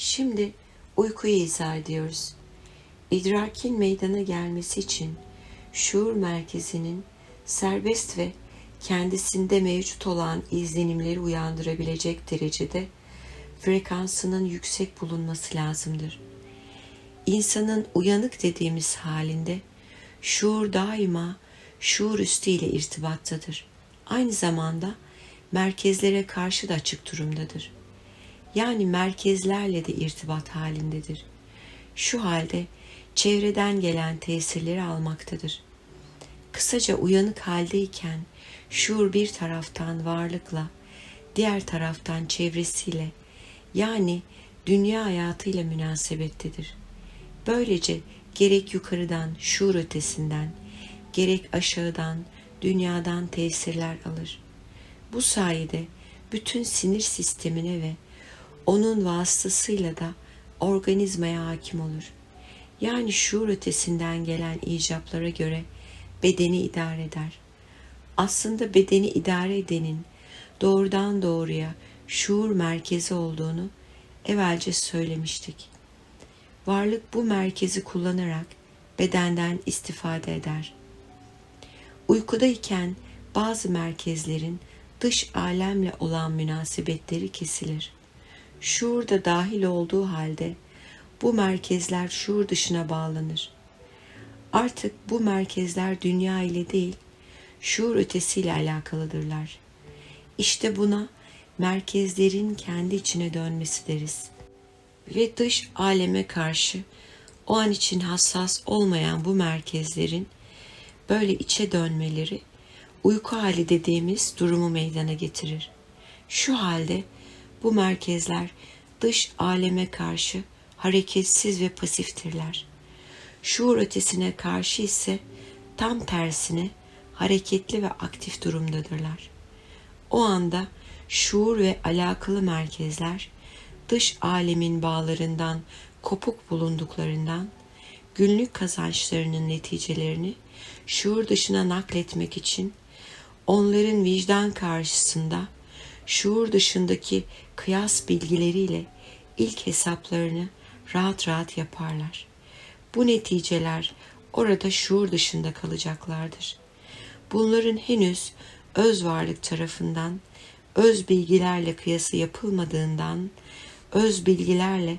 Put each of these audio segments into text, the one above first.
Şimdi uykuyu izah ediyoruz. İdrakin meydana gelmesi için şuur merkezinin serbest ve kendisinde mevcut olan izlenimleri uyandırabilecek derecede frekansının yüksek bulunması lazımdır. İnsanın uyanık dediğimiz halinde şuur daima şuur üstü ile irtibattadır. Aynı zamanda merkezlere karşı da açık durumdadır. Yani merkezlerle de irtibat halindedir. Şu halde çevreden gelen tesirleri almaktadır. Kısaca uyanık haldeyken şuur bir taraftan varlıkla, diğer taraftan çevresiyle yani dünya hayatıyla münasebettedir. Böylece gerek yukarıdan, şuur ötesinden, gerek aşağıdan, dünyadan tesirler alır. Bu sayede bütün sinir sistemine ve onun vasıtasıyla da organizmaya hakim olur. Yani şuur ötesinden gelen icaplara göre bedeni idare eder. Aslında bedeni idare edenin doğrudan doğruya şuur merkezi olduğunu evvelce söylemiştik. Varlık bu merkezi kullanarak bedenden istifade eder. Uykudayken bazı merkezlerin dış alemle olan münasebetleri kesilir. Şuur da dahil olduğu halde bu merkezler şuur dışına bağlanır. Artık bu merkezler dünya ile değil, şuur ötesiyle alakalıdırlar. İşte buna merkezlerin kendi içine dönmesi deriz. Ve dış aleme karşı o an için hassas olmayan bu merkezlerin böyle içe dönmeleri uyku hali dediğimiz durumu meydana getirir. Şu halde bu merkezler dış aleme karşı hareketsiz ve pasiftirler. Şuur ötesine karşı ise tam tersine hareketli ve aktif durumdadırlar. O anda şuur ve alakalı merkezler dış alemin bağlarından kopuk bulunduklarından günlük kazançlarının neticelerini şuur dışına nakletmek için onların vicdan karşısında şuur dışındaki kıyas bilgileriyle ilk hesaplarını rahat rahat yaparlar. Bu neticeler orada şuur dışında kalacaklardır. Bunların henüz öz varlık tarafından öz bilgilerle kıyası yapılmadığından öz bilgilerle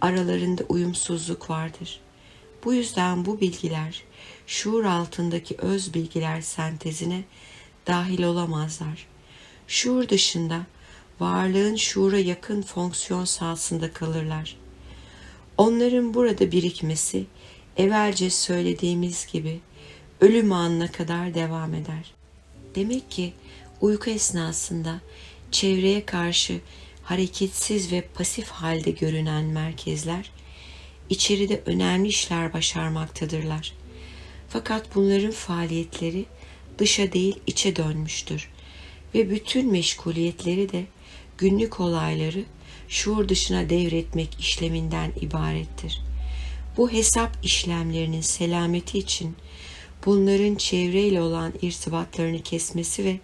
aralarında uyumsuzluk vardır. Bu yüzden bu bilgiler şuur altındaki öz bilgiler sentezine dahil olamazlar. Şuur dışında varlığın şuura yakın fonksiyon sahasında kalırlar. Onların burada birikmesi evvelce söylediğimiz gibi ölüm anına kadar devam eder. Demek ki uyku esnasında çevreye karşı hareketsiz ve pasif halde görünen merkezler içeride önemli işler başarmaktadırlar. Fakat bunların faaliyetleri dışa değil içe dönmüştür ve bütün meşguliyetleri de günlük olayları şuur dışına devretmek işleminden ibarettir. Bu hesap işlemlerinin selameti için bunların çevreyle olan irtibatlarını kesmesi ve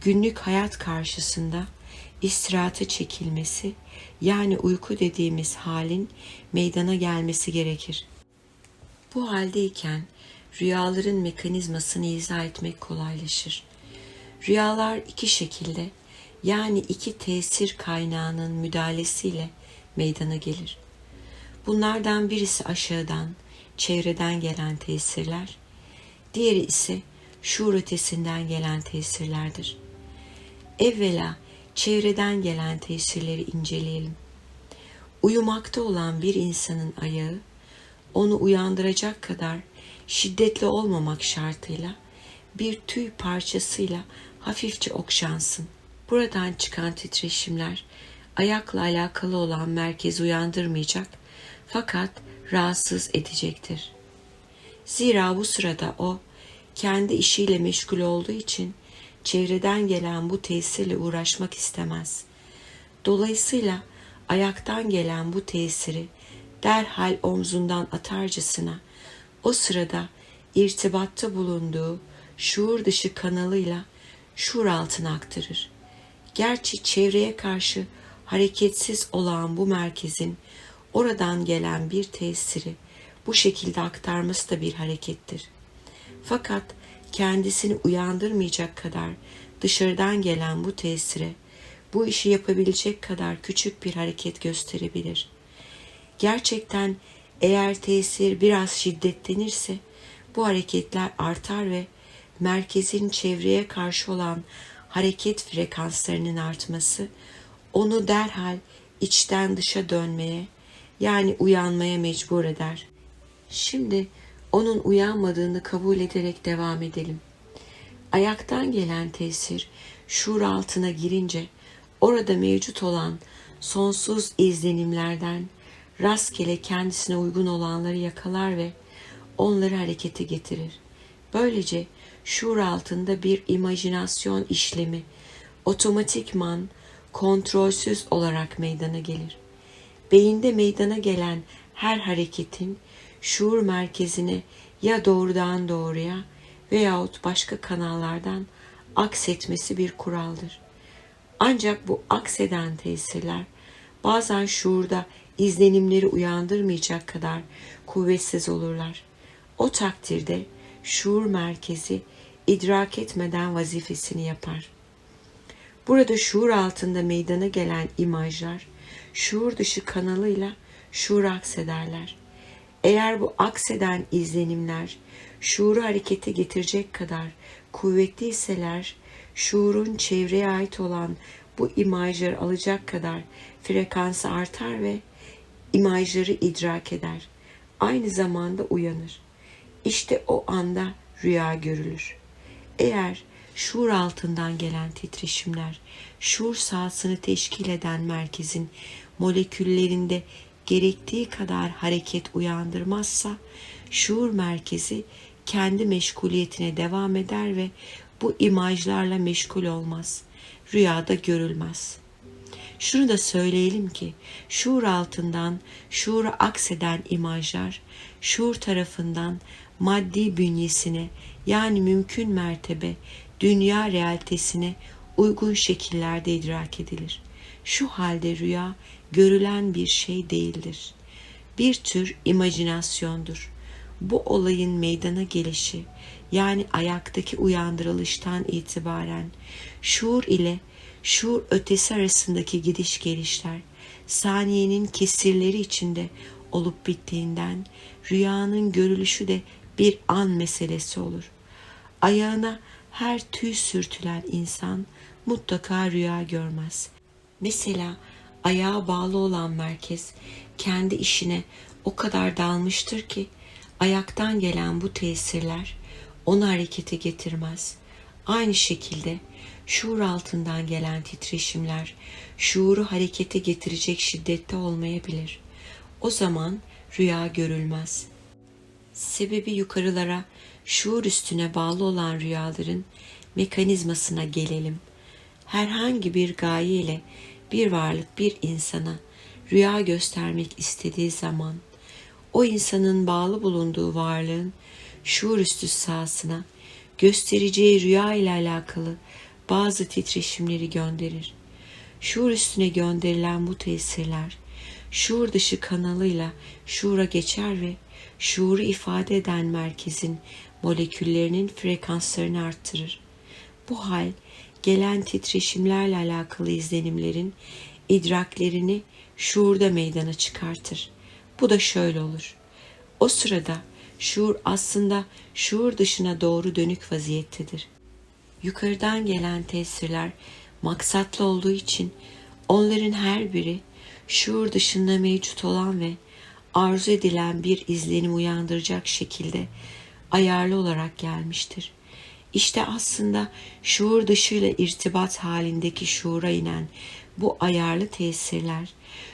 günlük hayat karşısında istirahata çekilmesi yani uyku dediğimiz halin meydana gelmesi gerekir. Bu haldeyken rüyaların mekanizmasını izah etmek kolaylaşır. Rüyalar iki şekilde yani iki tesir kaynağının müdahalesiyle meydana gelir. Bunlardan birisi aşağıdan, çevreden gelen tesirler, diğeri ise şuur ötesinden gelen tesirlerdir. Evvela çevreden gelen tesirleri inceleyelim. Uyumakta olan bir insanın ayağı onu uyandıracak kadar şiddetli olmamak şartıyla bir tüy parçasıyla hafifçe okşansın. Buradan çıkan titreşimler ayakla alakalı olan merkezi uyandırmayacak fakat rahatsız edecektir. Zira bu sırada o kendi işiyle meşgul olduğu için çevreden gelen bu tesirle uğraşmak istemez. Dolayısıyla ayaktan gelen bu tesiri derhal omzundan atarcasına o sırada irtibatta bulunduğu şuur dışı kanalıyla şuur altına aktarır. Gerçi çevreye karşı hareketsiz olan bu merkezin oradan gelen bir tesiri bu şekilde aktarması da bir harekettir. Fakat kendisini uyandırmayacak kadar dışarıdan gelen bu tesire bu işi yapabilecek kadar küçük bir hareket gösterebilir. Gerçekten eğer tesir biraz şiddetlenirse bu hareketler artar ve merkezin çevreye karşı olan hareket frekanslarının artması onu derhal içten dışa dönmeye yani uyanmaya mecbur eder. Şimdi onun uyanmadığını kabul ederek devam edelim. Ayaktan gelen tesir şuur altına girince orada mevcut olan sonsuz izlenimlerden rastgele kendisine uygun olanları yakalar ve onları harekete getirir. Böylece şuur altında bir imajinasyon işlemi otomatikman kontrolsüz olarak meydana gelir. Beyinde meydana gelen her hareketin şuur merkezine ya doğrudan doğruya veyahut başka kanallardan aksetmesi bir kuraldır. Ancak bu akseden tesirler bazen şuurda izlenimleri uyandırmayacak kadar kuvvetsiz olurlar. O takdirde şuur merkezi idrak etmeden vazifesini yapar. Burada şuur altında meydana gelen imajlar şuur dışı kanalıyla şuur aksederler. Eğer bu akseden izlenimler şuuru harekete getirecek kadar kuvvetliyseler, şuurun çevreye ait olan bu imajları alacak kadar frekansı artar ve imajları idrak eder. Aynı zamanda uyanır. İşte o anda rüya görülür. Eğer şuur altından gelen titreşimler, şuur sahasını teşkil eden merkezin moleküllerinde gerektiği kadar hareket uyandırmazsa, şuur merkezi kendi meşguliyetine devam eder ve bu imajlarla meşgul olmaz. Rüyada görülmez. Şunu da söyleyelim ki şuur altından şuuru akseden imajlar şuur tarafından maddi bünyesine yani mümkün mertebe dünya realitesine uygun şekillerde idrak edilir. Şu halde rüya görülen bir şey değildir. Bir tür imajinasyondur. Bu olayın meydana gelişi yani ayaktaki uyandırılıştan itibaren şuur ile şuur ötesi arasındaki gidiş gelişler saniyenin kesirleri içinde olup bittiğinden rüyanın görülüşü de bir an meselesi olur. Ayağına her tüy sürtülen insan mutlaka rüya görmez. Mesela ayağa bağlı olan merkez kendi işine o kadar dalmıştır ki ayaktan gelen bu tesirler onu harekete getirmez. Aynı şekilde şuur altından gelen titreşimler şuuru harekete getirecek şiddette olmayabilir. O zaman rüya görülmez. Sebebi yukarılara şuur üstüne bağlı olan rüyaların mekanizmasına gelelim. Herhangi bir gaye ile bir varlık bir insana rüya göstermek istediği zaman o insanın bağlı bulunduğu varlığın şuur üstü sahasına göstereceği rüya ile alakalı bazı titreşimleri gönderir. Şuur üstüne gönderilen bu tesirler şuur dışı kanalıyla şuura geçer ve şuuru ifade eden merkezin moleküllerinin frekanslarını arttırır. Bu hal gelen titreşimlerle alakalı izlenimlerin idraklerini şuurda meydana çıkartır. Bu da şöyle olur. O sırada şuur aslında şuur dışına doğru dönük vaziyettedir. Yukarıdan gelen tesirler maksatlı olduğu için onların her biri şuur dışında mevcut olan ve arzu edilen bir izlenim uyandıracak şekilde ayarlı olarak gelmiştir. İşte aslında şuur dışıyla irtibat halindeki şuura inen bu ayarlı tesirler,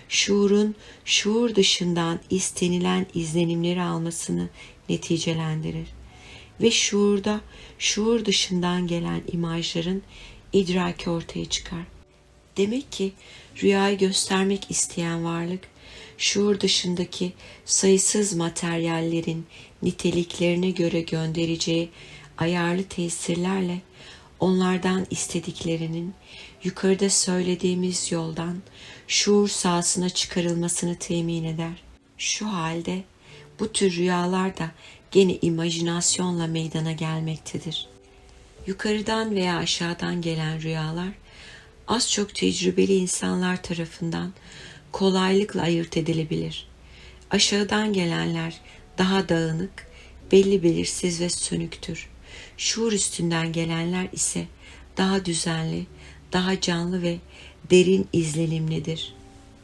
şuurun şuur dışından istenilen izlenimleri almasını neticelendirir. Ve şuurda şuur dışından gelen imajların idraki ortaya çıkar. Demek ki rüyayı göstermek isteyen varlık, şuur dışındaki sayısız materyallerin niteliklerine göre göndereceği ayarlı tesirlerle onlardan istediklerinin yukarıda söylediğimiz yoldan şuur sahasına çıkarılmasını temin eder. Şu halde bu tür rüyalar da gene imajinasyonla meydana gelmektedir. Yukarıdan veya aşağıdan gelen rüyalar az çok tecrübeli insanlar tarafından kolaylıkla ayırt edilebilir. Aşağıdan gelenler daha dağınık, belli belirsiz ve sönüktür. Şuur üstünden gelenler ise daha düzenli, daha canlı ve derin izlenimlidir.